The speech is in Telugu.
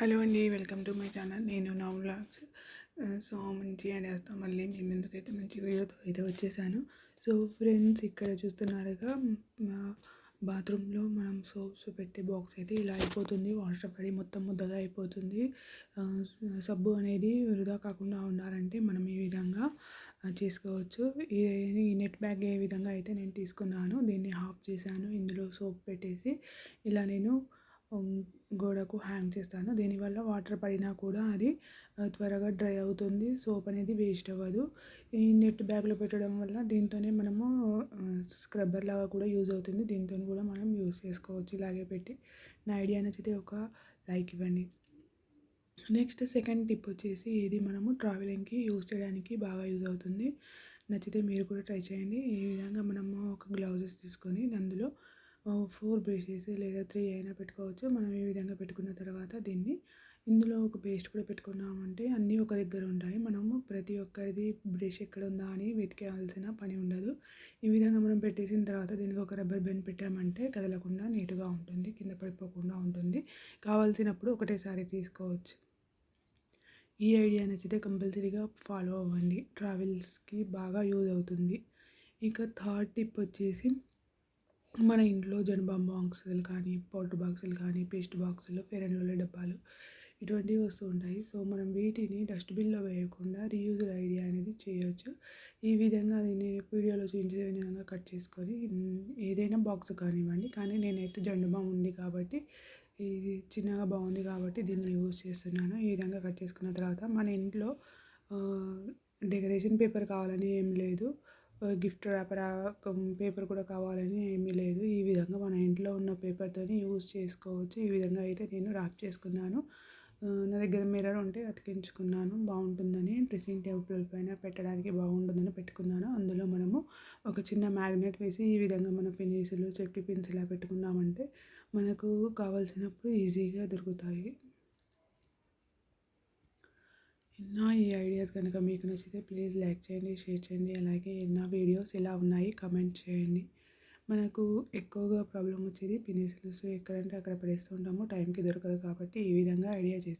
హలో అండి వెల్కమ్ టు మై ఛానల్. నేను నా వ్లాగ్స్. సో మంచి ఐడియాస్తో మళ్ళీ మీ ముందుకైతే మంచి వీడియోతో అయితే వచ్చేసాను. సో ఫ్రెండ్స్ ఇక్కడ చూస్తున్నారుగా బాత్రూంలో మనం సోప్స్ పెట్టే బాక్స్ అయితే ఇలా అయిపోతుంది. వాటర్ పడి మొత్తం ముద్దగా అయిపోతుంది. సబ్బు అనేది వృధా కాకుండా ఉండాలంటే మనం ఈ విధంగా చేసుకోవచ్చు. ఈ నెట్ బ్యాగ్ ఏ విధంగా అయితే నేను తీసుకున్నాను దీన్ని హాఫ్ చేశాను. ఇందులో సోప్ పెట్టేసి ఇలా నేను గోడకు హ్యాంగ్ చేస్తాను. దీనివల్ల వాటర్ పడినా కూడా అది త్వరగా డ్రై అవుతుంది. సోప్ అనేది వేస్ట్ అవ్వదు. ఈ నెట్ బ్యాగ్లో పెట్టడం వల్ల దీంతోనే మనము స్క్రబ్బర్ లాగా కూడా యూజ్ అవుతుంది. దీంతో కూడా మనం యూజ్ చేసుకోవచ్చు. ఇలాగే పెట్టి నా ఐడియా నచ్చితే ఒక లైక్ ఇవ్వండి. నెక్స్ట్ సెకండ్ టిప్ వచ్చేసి ఇది మనము ట్రావెలింగ్కి యూజ్ చేయడానికి బాగా యూజ్ అవుతుంది. నచ్చితే మీరు కూడా ట్రై చేయండి. ఈ విధంగా మనము ఒక గ్లౌజెస్ తీసుకొని అందులో ఫోర్ బ్రషెస్ లేదా త్రీ అయినా పెట్టుకోవచ్చు. మనం ఈ విధంగా పెట్టుకున్న తర్వాత దీన్ని ఇందులో ఒక పేస్ట్ కూడా పెట్టుకున్నామంటే అన్నీ ఒక దగ్గర ఉంటాయి. మనము ప్రతి ఒక్కరిది బ్రష్ ఎక్కడ ఉందా అని వెతికేయాల్సిన పని ఉండదు. ఈ విధంగా మనం పెట్టేసిన తర్వాత దీనికి ఒక రబ్బర్ బెండ్ పెట్టామంటే కదలకుండా నీట్గా ఉంటుంది కింద పడిపోకుండా ఉంటుంది. కావాల్సినప్పుడు ఒకటేసారి తీసుకోవచ్చు. ఈ ఐడియా నచ్చితే కంపల్సరీగా ఫాలో అవ్వండి. ట్రావెల్స్కి బాగా యూజ్ అవుతుంది. ఇంకా థర్డ్ టిప్ వచ్చేసి మన ఇంట్లో జనబామ్ బాక్సులు కానీ పౌడర్ బాక్సులు కానీ పేస్ట్ బాక్సులు ఫెయిర్ అండ్ లవ్లీ డబ్బాలు ఇటువంటివి వస్తూ ఉంటాయి. సో మనం వీటిని డస్ట్బిన్లో వేయకుండా రీయూజ్ ఐడియా అనేది చేయవచ్చు ఈ విధంగా నేను వీడియోలో చూపించే విధంగా కట్ చేసుకొని ఏదైనా బాక్స్ కానివ్వండి కానీ నేనైతే జండు ఉంది కాబట్టి ఇది చిన్నగా బాగుంది కాబట్టి దీన్ని యూజ్ చేస్తున్నాను. ఈ విధంగా కట్ చేసుకున్న తర్వాత మన ఇంట్లో డెకరేషన్ పేపర్ కావాలని ఏం లేదు. గిఫ్ట్ ర్యాపర్ పేపర్ కూడా కావాలని ఏమీ లేదు. ఈ విధంగా మన ఇంట్లో ఉన్న పేపర్తోని యూజ్ చేసుకోవచ్చు. ఈ విధంగా అయితే నేను ర్యాప్ చేసుకున్నాను. నా దగ్గర మిర్రర్ ఉంటే అతికించుకున్నాను. బాగుంటుందని డ్రెస్సింగ్ టేబుల్ పైన పెట్టడానికి బాగుంటుందని పెట్టుకున్నాను. అందులో మనము ఒక చిన్న మ్యాగ్నెట్ వేసి ఈ విధంగా మన పెన్సిల్ సేఫ్టీ పిన్స్ ఇలా పెట్టుకున్నామంటే మనకు కావాల్సినప్పుడు ఈజీగా దొరుకుతాయి. నా ఈ ఐడియాస్ కనుక మీకు నచ్చితే ప్లీజ్ లైక్ చేయండి షేర్ చేయండి అలాగే నా వీడియోస్ ఎలా ఉన్నాయి కమెంట్ చేయండి. మనకు ఎక్కువగా ప్రాబ్లం వచ్చేది పినిసిల్స్ ఎక్కడంటే అక్కడ పడేస్తూ ఉంటాము. టైంకి దొరకదు కాబట్టి ఈ విధంగా ఐడియా చేసి